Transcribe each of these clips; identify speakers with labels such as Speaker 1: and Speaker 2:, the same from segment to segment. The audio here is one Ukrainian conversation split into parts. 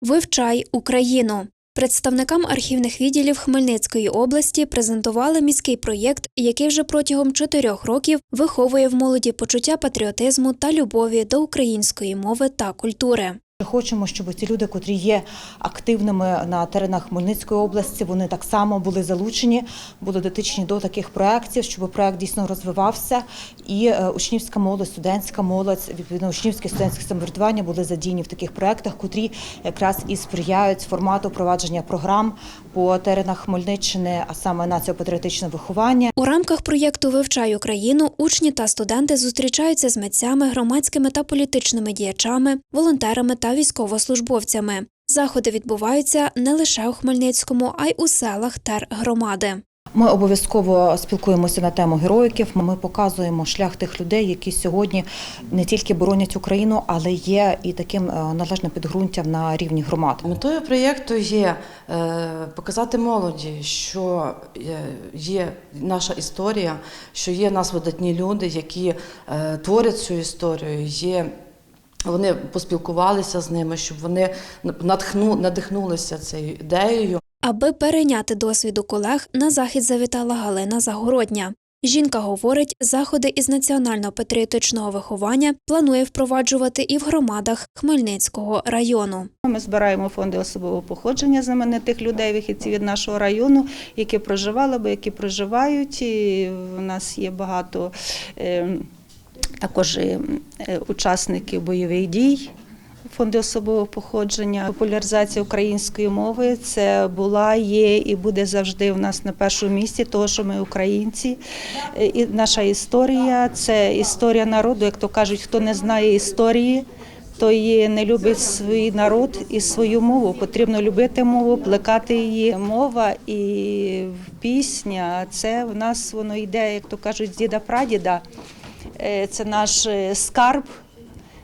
Speaker 1: Вивчай Україну. Представникам архівних відділів Хмельницької області презентували міський проєкт, який вже протягом чотирьох років виховує в молоді почуття патріотизму та любові до української мови та культури.
Speaker 2: Хочемо, щоб ці люди, котрі є активними на теренах Хмельницької області, вони так само були залучені, були дотичні до таких проєктів, щоб проєкт дійсно розвивався, і е, учнівська молодь, студентська молодь, відповідно учнівське студентське самоврядування були задіяні в таких проєктах, котрі якраз і сприяють формату провадження програм по теренах Хмельниччини, а саме націопатріотичне виховання.
Speaker 1: У рамках проєкту Вивчай Україну учні та студенти зустрічаються з митцями, громадськими та політичними діячами, волонтерами та військовослужбовцями. Заходи відбуваються не лише у Хмельницькому, а й у селах тергромади.
Speaker 2: Ми обов'язково спілкуємося на тему героїків. Ми показуємо шлях тих людей, які сьогодні не тільки боронять Україну, але є і таким е, належним підґрунтям на рівні громад.
Speaker 3: Метою проєкту є е, показати молоді, що е, є наша історія, що є нас видатні люди, які творять цю історію. Є вони поспілкувалися з ними, щоб вони натхну, надихнулися цією ідеєю.
Speaker 1: Аби перейняти досвід у колег, на захід завітала Галина Загородня. Жінка говорить, заходи із національно-патріотичного виховання планує впроваджувати і в громадах Хмельницького району.
Speaker 4: Ми збираємо фонди особового походження знаменитих людей, вихідців від нашого району, які проживали або які проживають. І в нас є багато е, також е, е, учасників бойових дій. Фонди особового походження, популяризація української мови це була, є і буде завжди в нас на першому місці, тому що ми українці. Е, І наша історія це історія народу. Як то кажуть, хто не знає історії, той не любить свій народ і свою мову. Потрібно любити мову, плекати її. Мова і пісня це в нас воно йде, як то кажуть, з діда прадіда. Е, Це наш е, скарб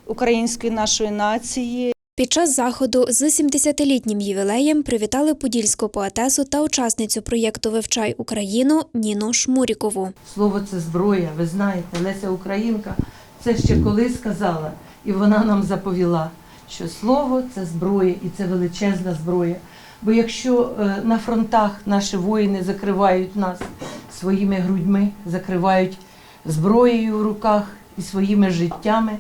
Speaker 4: української нашої нації.
Speaker 1: Під час заходу з 70-літнім ювілеєм привітали подільську поетесу та учасницю проєкту Вивчай Україну Ніну Шмурікову.
Speaker 5: Слово це зброя. Ви знаєте, Леся Українка це ще колись сказала, і вона нам заповіла, що слово це зброя, і це величезна зброя. Бо якщо е, на фронтах наші воїни закривають нас своїми грудьми, закривають зброєю в руках і своїми життями,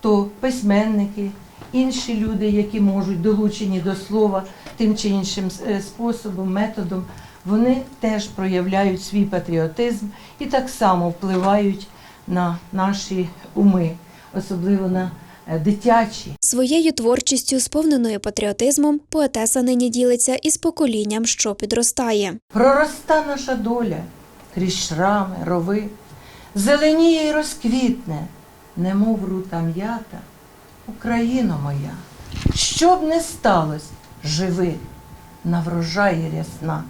Speaker 5: то письменники, інші люди, які можуть долучені до слова тим чи іншим е, способом, методом, вони теж проявляють свій патріотизм і так само впливають на наші уми, особливо на е, дитячі.
Speaker 1: Своєю творчістю, сповненою патріотизмом, поетеса нині ділиться із поколінням, що підростає.
Speaker 5: Пророста наша доля крізь шрами, рови, зеленіє й розквітне, немов рута м'ята, Україно моя, що б не сталося, живи, на врожаї рясна,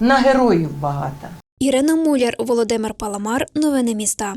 Speaker 5: на героїв багата.
Speaker 1: Ірина Муляр, Володимир Паламар. Новини міста.